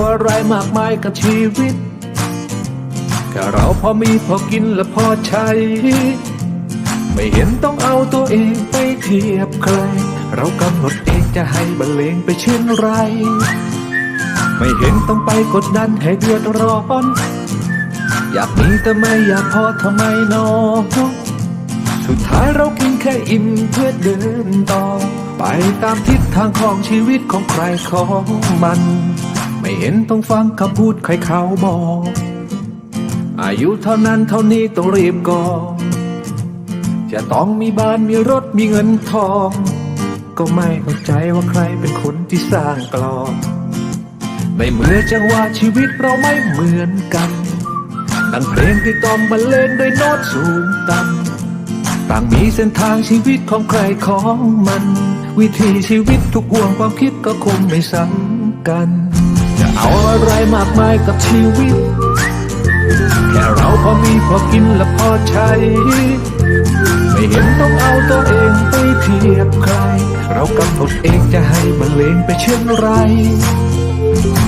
อาอะไรมากมายกับชีวิตแค่เราพอมีพอกินและพอใช้ ไม่เห็นต้องเอาตัวเองไปเทียบใคร เรากำหนดเองจะให้บรรเลงไปเช่นไร ไม่เห็นต้องไปกดดันให้เดือดร้อน อยากมีแต่ไม่อยากพอทำไมนอสุดท้ายเรากินแค่อิ่มเพื่อเดินต่อ ไปตามทิศทางของชีวิตของใครของมัน ไม่เห็นต้องฟังคำพูดใครเขาบอก อายุเท่านั้นเท่านี้ต้องรีบก่อนจะต้องมีบ้านมีรถมีเงินทอง ก็ไม่เข้าใจว่าใครเป็นคนที่สร้างกลอนในเมื่อจังหวะชีวิตเราไม่เหมือนกัน ดังเพลงที่ต้องบรรเลงด้วยโน้ตสูงต่ำต่างมีเส้นทางชีวิตของใครของมัน วิธีชีวิตทุกห่วงความคิดก็คงไม่ซ้ำกัน เอาอะไรมากมายกับชีวิต แค่เราพอมีพอกินและพอใช้ ไม่เห็นต้องเอาตัวเองไปเทียบใคร เรากำหนดเองจะให้บรรเลงไปเช่นไร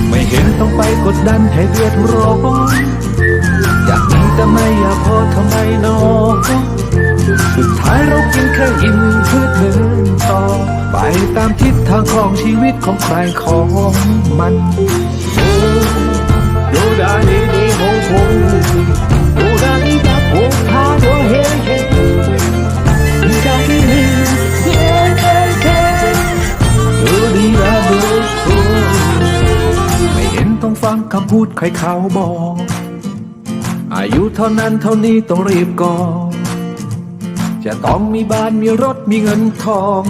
ไม่เห็นต้องไปกดดันให้เดือดร้อนอยากมีแต่ไม่อยากพอทำไมนอสุดท้ายเรากินแค่อิ่มเพื่อเดินต่อไปตามทิศทางของชีวิตของใครของมัน ฟังคำพูดใครเขาบอก อายุเท่านั้นเท่านี้ต้องรีบก่อนจะต้องมีบ้านมีรถมีเงินทอง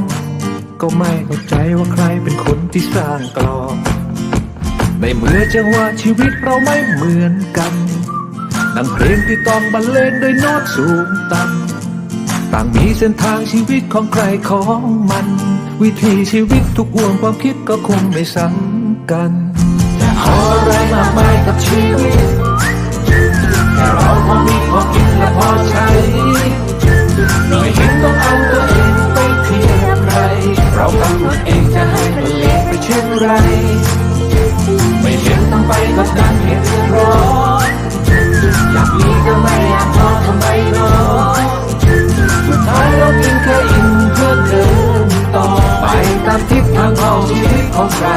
ก็ไม่เข้าใจว่าใครเป็นคนที่สร้างกลอนในเมื่อจังหวะชีวิตเราไม่เหมือนกันดังเพลงที่ต้องบรรเลงด้วยโน้ตสูงต่ำต่างมีเส้นทางชีวิตของใครของมัน วิธีชีวิตทุกห่วงความคิดก็คงไม่ซ้ำกัน จะเออะไรมากมายกับชีวิตแค่เราพอมีพอกินและพอใช้ไม่เห็นต้องเอาตัวเองไปเทียบใครเรากำหนดเองจะให้มันเล็กไปเช่นไร ไม่เห็นต้องไปกดดันเหตุร้อนอยากมีก็ไม่อยากพอทำไมเนอสุดท้ายเรากินแค่อิ่มเพื่อเดินต่อไปตามทิศทางของชีวิตของใคร